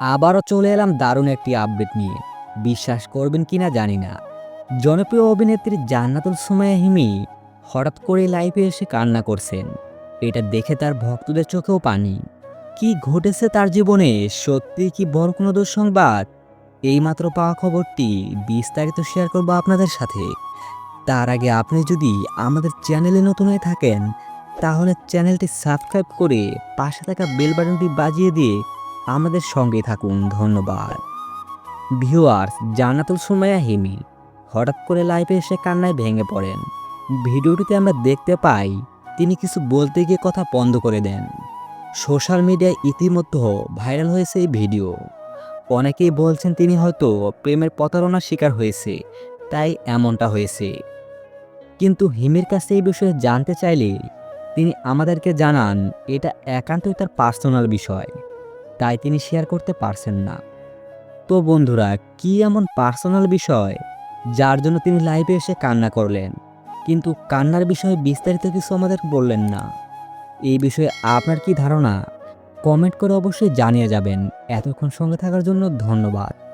আবারও চলে এলাম দারুণ একটি আপডেট নিয়ে। বিশ্বাস করবেন কিনা জানি না। জনপ্রিয় অভিনেত্রী জান্নাতুল সুমাইয়া হিমি হঠাৎ করে লাইভে এসে কান্না করছেন। এটা দেখে তার ভক্তদের চোখেও পানি। কি ঘটেছে তার জীবনে? সত্যি কি বড় কোনো দুঃসংবাদ? এইমাত্র পাওয়া খবরটি বিস্তারিত শেয়ার করব আপনাদের সাথে। তার আগে আপনি যদি আমাদের চ্যানেলে নতুন হয়ে থাকেন, তাহলে চ্যানেলটি সাবস্ক্রাইব করে পাশে থাকা বেল বাটনটি বাজিয়ে দিয়ে আমাদের সঙ্গে থাকুন, ধন্যবাদ। ভিউয়ার্স, জান্নাতুল সুমাইয়া হিমি হঠাৎ করে লাইভে এসে কান্নায় ভেঙে পড়েন। ভিডিওটিতে আমরা দেখতে পাই, তিনি কিছু বলতে গিয়ে কথা বন্ধ করে দেন। সোশ্যাল মিডিয়ায় ইতিমধ্যে ভাইরাল হয়েছে এই ভিডিও। অনেকেই বলছেন তিনি হয়তো প্রেমের প্রতারণার শিকার হয়েছে, তাই এমনটা হয়েছে। কিন্তু হিমির কাছে এই বিষয়ে জানতে চাইলে তিনি আমাদেরকে জানান, এটা একান্তই তার পার্সোনাল বিষয়। তাই তিনি শেয়ার করতে পারছেন না। তো বন্ধুরা, কি এমন পার্সোনাল বিষয় যার জন্য তিনি লাইভে এসে কান্না করলেন? কিন্তু কান্নার বিষয়ে বিস্তারিত কিছু আমাদের বললেন না। এই বিষয়ে আপনার কি ধারণা? কমেন্ট করে অবশ্যই জানিয়ে যাবেন। এতক্ষণ সঙ্গে থাকার জন্য ধন্যবাদ।